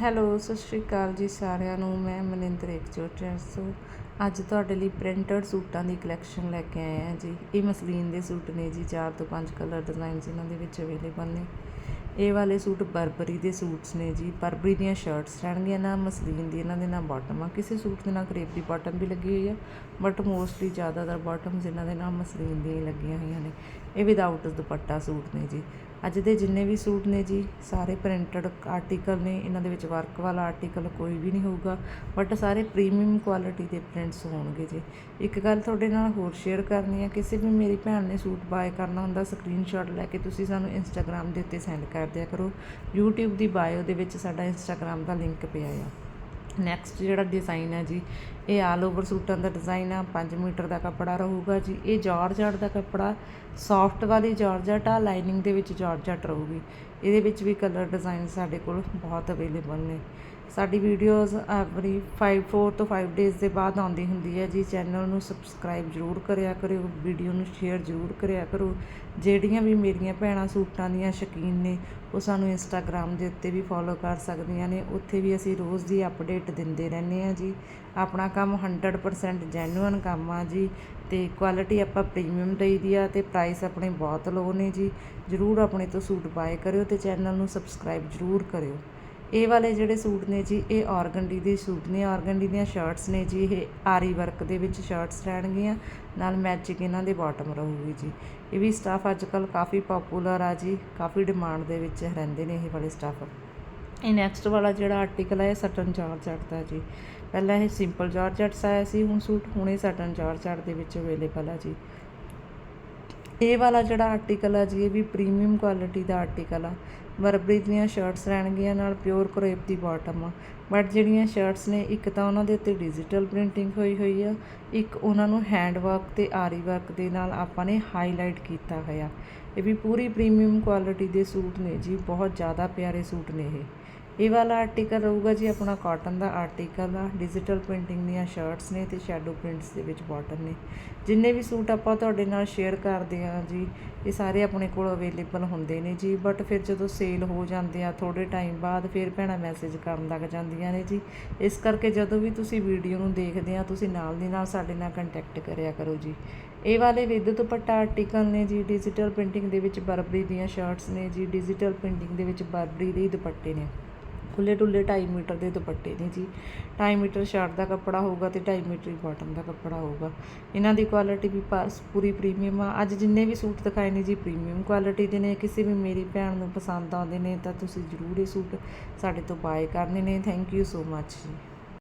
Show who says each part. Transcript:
Speaker 1: Hello, ਸਤਿ ਸ਼੍ਰੀ ਅਕਾਲ ਜੀ ਸਾਰਿਆਂ ਨੂੰ। ਮੈਂ ਮਨਿੰਦਰ ਏਕਜੋਤ ਟ੍ਰੈਂਸੋ ਅੱਜ ਤੁਹਾਡੇ ਲਈ ਪ੍ਰਿੰਟਡ ਸੂਟਾਂ ਦੀ ਕਲੈਕਸ਼ਨ ਲੈ ਕੇ ਆਏ ਹਾਂ ਜੀ। ਇਹ ਮਸਲੀਨ ਦੇ ਸੂਟ ਨੇ ਜੀ 4 ਤੋਂ 5 ਕਲਰ ਡਿਜ਼ਾਈਨਸ ਇਹਨਾਂ ਦੇ ਵਿੱਚ ਅਵੇਲੇਬਲ ਨੇ। ਇਹ ਵਾਲੇ ਸੂਟ ਬਰਬਰੀ ਦੇ ਸੂਟਸ ਨੇ ਜੀ। ਬਰਬਰੀ ਦੀਆਂ ਸ਼ਰਟਸ ਰਹਿਣਗੀਆਂ ਨਾ, ਮਸਲੀਨ ਦੀ ਇਹਨਾਂ ਦੇ ਨਾਲ ਬਾਟਮ ਆ। ਕਿਸੇ ਸੂਟ ਦੇ ਨਾਲ ਕਰੇਪ ਦੀ ਬਾਟਮ ਵੀ ਲੱਗੀ ਹੋਈ ਆ ਬਟ ਮੋਸਟਲੀ ਜ਼ਿਆਦਾਤਰ ਬਾਟਮਸ ਇਹਨਾਂ ਦੇ ਨਾਲ ਮਸਲੀਨ ਦੀਆਂ ਲੱਗੀਆਂ ਹੋਈਆਂ ਨੇ। ਇਹ ਵਿਦਆਊਟ ਦੁਪੱਟਾ ਸੂਟ ਨੇ ਜੀ। ਅੱਜ ਦੇ ਜਿੰਨੇ ਵੀ ਸੂਟ ਨੇ ਜੀ, ਸਾਰੇ ਪ੍ਰਿੰਟਡ ਆਰਟੀਕਲ ਨੇ, ਇਹਨਾਂ ਦੇ ਵਿੱਚ ਵਰਕ ਵਾਲਾ ਆਰਟੀਕਲ ਕੋਈ ਵੀ ਨਹੀਂ ਹੋਊਗਾ ਬਟ ਸਾਰੇ ਪ੍ਰੀਮੀਅਮ ਕੁਆਲਿਟੀ ਦੇ ਪ੍ਰਿੰਟਸ ਹੋਣਗੇ ਜੀ। ਇੱਕ ਗੱਲ ਤੁਹਾਡੇ ਨਾਲ ਹੋਰ ਸ਼ੇਅਰ ਕਰਨੀ ਹੈ ਕਿਸੇ ਵੀ ਮੇਰੀ ਭੈਣ ਨੇ ਸੂਟ ਬਾਏ ਕਰਨਾ ਹੁੰਦਾ ਸਕਰੀਨਸ਼ਾਟ ਲੈ ਕੇ ਤੁਸੀਂ ਸਾਨੂੰ ਇੰਸਟਾਗ੍ਰam ਦੇ ਉੱਤੇ ਸੈਂਡ ਕਰ ਦਿਆ ਕਰੋ। YouTube ਦੀ ਬਾਇਓ ਦੇ ਵਿੱਚ ਸਾਡਾ ਇੰਸਟਾਗ੍ਰam ਦਾ ਲਿੰਕ ਪਿਆ ਆ। ਨੈਕਸਟ ਜਿਹੜਾ ਡਿਜ਼ਾਈਨ ਹੈ ਜੀ, ਇਹ ਆਲ ਓਵਰ ਸੂਟਾਂ ਦਾ ਡਿਜ਼ਾਈਨ ਆ 5 ਮੀਟਰ ਦਾ ਕੱਪੜਾ ਰਹੂਗਾ ਜੀ। ਇਹ ਜਾਰਜਟ ਦਾ ਕੱਪੜਾ ਸੌਫਟ ਵਾਲੀ ਜਾਰਜਟ ਆ ਲਾਈਨਿੰਗ ਦੇ ਵਿੱਚ ਜਾਰਜਟ ਰਹੂਗੀ। ਇਹਦੇ ਵਿੱਚ ਵੀ ਕਲਰ ਡਿਜ਼ਾਈਨ ਸਾਡੇ ਕੋਲ ਬਹੁਤ ਅਵੇਲੇਬਲ ਨੇ। ਸਾਡੀ ਵੀਡੀਓਜ਼ ਐਵਰੀ 5 4 ਤੋਂ 5 ਡੇਜ਼ ਦੇ ਬਾਅਦ ਆਉਂਦੀ ਹੁੰਦੀ ਹੈ ਜੀ। ਚੈਨਲ ਨੂੰ ਸਬਸਕ੍ਰਾਈਬ ਜ਼ਰੂਰ ਕਰਿਆ ਕਰਿਓ ਵੀਡੀਓ ਨੂੰ ਸ਼ੇਅਰ ਜ਼ਰੂਰ ਕਰਿਆ ਕਰੋ। ਜਿਹੜੀਆਂ ਵੀ ਮੇਰੀਆਂ ਭੈਣਾਂ ਸੂਟਾਂ ਦੀਆਂ ਸ਼ੌਕੀਨ ਨੇ, ਉਹ ਸਾਨੂੰ ਇੰਸਟਾਗ੍ਰam ਦੇ ਉੱਤੇ ਵੀ ਫੋਲੋ ਕਰ ਸਕਦੀਆਂ ਨੇ। ਉੱਥੇ ਵੀ ਅਸੀਂ ਰੋਜ਼ ਦੀ ਅਪਡੇਟ ਦਿੰਦੇ ਰਹਿੰਦੇ ਆ ਜੀ। ਆਪਣਾ ਕੰਮ 100% ਜੈਨੂਅਨ ਕੰਮ ਆ ਜੀ। ਤੇ ਕੁਆਲਿਟੀ ਆਪਾਂ ਪ੍ਰੀਮੀਅਮ ਦੇਈਦੀ ਆ ਤੇ ਪ੍ਰਾਈਸ ਆਪਣੇ ਬਹੁਤ ਲੋ ਨੇ ਜੀ। ਜਰੂਰ ਆਪਣੇ ਤੋਂ ਸੂਟ ਬਾਏ ਕਰਿਓ ਤੇ ਚੈਨਲ ਨੂੰ ਸਬਸਕ੍ਰਾਈਬ ਜਰੂਰ ਕਰਿਓ। ਇਹ ਵਾਲੇ ਜਿਹੜੇ ਸੂਟ ਨੇ ਜੀ, ਇਹ ਔਰਗੰਡੀ ਦੇ ਸੂਟ ਨੇ। ਔਰਗੰਡੀ ਦੀਆਂ ਸ਼ਰਟਸ ਨੇ ਜੀ, ਇਹ ਆਰੀ ਵਰਕ ਦੇ ਵਿੱਚ ਸ਼ਰਟਸ ਰਹਿਣਗੀਆਂ। ਨਾਲ ਮੈਚਿੰਗ ਇਹਨਾਂ ਦੇ ਬਾਟਮ ਰਹੂਗੀ ਜੀ। ਇਹ ਵੀ ਸਟਾਫ ਅੱਜ ਕੱਲ ਕਾਫੀ ਪਪੂਲਰ ਆ ਜੀ, ਕਾਫੀ ਡਿਮਾਂਡ ਦੇ ਵਿੱਚ ਰਹਿੰਦੇ ਨੇ ਇਹ ਵਾਲੇ ਸਟਾਫ ਇਹ ਨੈਕਸਟ ਵਾਲਾ ਜਿਹੜਾ ਆਰਟੀਕਲ ਹੈ ਇਹ ਸਟਨ ਜਾਰਜਟ ਦਾ ਜੀ। ਪਹਿਲਾਂ ਇਹ ਸਿੰਪਲ ਜਾਰਜਟਸ ਆਇਆ ਸੀ, ਹੁਣ ਸੂਟ ਹੁਣ ਇਹ ਸਟਨ ਜਾਰਜਟ ਦੇ ਵਿੱਚ ਅਵੇਲੇਬਲ ਆ ਜੀ। ਇਹ ਵਾਲਾ ਜਿਹੜਾ ਆਰਟੀਕਲ ਆ ਜੀ, ਇਹ ਵੀ ਪ੍ਰੀਮੀਅਮ ਕੁਆਲਿਟੀ ਦਾ ਆਰਟੀਕਲ ਆ। ਬਰਬਰੀ ਦੀਆਂ ਸ਼ਰਟਸ ਰਹਿਣਗੀਆਂ ਨਾਲ ਪਿਓਰ ਕਰੇਪ ਦੀ ਬਾਟਮ ਆ। ਬਟ ਜਿਹੜੀਆਂ ਸ਼ਰਟਸ ਨੇ, ਇੱਕ ਤਾਂ ਉਹਨਾਂ ਦੇ ਉੱਤੇ ਡਿਜੀਟਲ ਪ੍ਰਿੰਟਿੰਗ ਹੋਈ ਹੋਈ ਆ। ਇੱਕ ਉਹਨਾਂ ਨੂੰ ਹੈਂਡ ਵਰਕ ਤੇ ਆਰੀ ਵਰਕ ਦੇ ਨਾਲ ਆਪਾਂ ਨੇ ਹਾਈਲਾਈਟ ਕੀਤਾ ਹੋਇਆ। ਇਹ ਵੀ ਪੂਰੀ ਪ੍ਰੀਮੀਅਮ ਕੁਆਲਿਟੀ ਦੇ ਸੂਟ ਨੇ ਜੀ, ਬਹੁਤ ਜ਼ਿਆਦਾ ਪਿਆਰੇ ਸੂਟ ਨੇ ਇਹ। ਇਹ ਵਾਲਾ ਆਰਟੀਕਲ ਰਹੂਗਾ ਜੀ ਆਪਣਾ ਕਾਟਨ ਦਾ ਆਰਟੀਕਲ ਆ ਡਿਜੀਟਲ ਪ੍ਰਿੰਟਿੰਗ ਦੀਆਂ ਸ਼ਰਟਸ ਨੇ ਤੇ ਸ਼ੈਡੋ ਪ੍ਰਿੰਟਸ ਦੇ ਵਿੱਚ ਬਾਟਮ ਨੇ। ਜਿੰਨੇ ਵੀ ਸੂਟ ਆਪਾਂ ਤੁਹਾਡੇ ਨਾਲ ਸ਼ੇਅਰ ਕਰਦੇ ਆ ਜੀ, ਇਹ ਸਾਰੇ ਆਪਣੇ ਕੋਲ ਅਵੇਲੇਬਲ ਹੁੰਦੇ ਨੇ ਜੀ ਬਟ ਫਿਰ ਜਦੋਂ ਸੇਲ ਹੋ ਜਾਂਦੇ ਆ ਥੋੜੇ ਟਾਈਮ ਬਾਅਦ ਫਿਰ ਭੈਣਾਂ ਮੈਸੇਜ ਕਰਨ ਲੱਗ ਜਾਂਦੀਆਂ ਨੇ ਜੀ। ਇਸ ਕਰਕੇ ਜਦੋਂ ਵੀ ਤੁਸੀਂ ਵੀਡੀਓ ਨੂੰ ਦੇਖਦੇ ਆ, ਤੁਸੀਂ ਨਾਲ ਦੀ ਨਾਲ ਸਾਡੇ ਨਾਲ ਕੰਟੈਕਟ ਕਰਿਆ ਕਰੋ ਜੀ। ਇਹ ਵਾਲੇ ਵਿਦ ਦੁਪੱਟਾ ਆਰਟੀਕਲ ਨੇ ਜੀ ਡਿਜੀਟਲ ਪ੍ਰਿੰਟਿੰਗ ਦੇ ਵਿੱਚ ਬਰਬਰੀ ਦੀਆਂ ਸ਼ਰਟਸ ਨੇ ਜੀ ਡਿਜੀਟਲ ਪ੍ਰਿੰਟਿੰਗ ਦੇ ਵਿੱਚ ਬਰਬਰੀ ਦੇ ਦੁਪੱਟੇ ਨੇ। ਖੁੱਲੇ ਡੁੱਲੇ 2.5 ਮੀਟਰ ਦੇ ਦੁਪੱਟੇ ਨੇ ਜੀ। 2.5 ਮੀਟਰ ਸ਼ਰਟ ਦਾ ਕੱਪੜਾ ਹੋਊਗਾ ਤੇ 2.5 ਮੀਟਰ ਹੀ ਬਾਟਮ ਦਾ ਕੱਪੜਾ ਹੋਊਗਾ। ਇਹਨਾਂ ਦੀ ਕੁਆਲਿਟੀ ਵੀ ਪਾਸ ਪੂਰੀ ਪ੍ਰੀਮੀਅਮ ਆ। ਅੱਜ ਜਿੰਨੇ ਵੀ ਸੂਟ ਦਿਖਾਏ ਨੇ ਜੀ ਪ੍ਰੀਮੀਅਮ ਕੁਆਲਿਟੀ ਦੇ ਨੇ। ਕਿਸੇ ਵੀ ਮੇਰੀ ਭੈਣ ਨੂੰ ਪਸੰਦ ਆਉਂਦੇ ਨੇ ਤਾਂ ਤੁਸੀਂ ਜ਼ਰੂਰ ਇਹ ਸੂਟ ਸਾਡੇ ਤੋਂ ਬਾਏ ਕਰਨੇ ਨੇ। ਥੈਂਕ ਯੂ ਸੋ ਮੱਚ ਜੀ।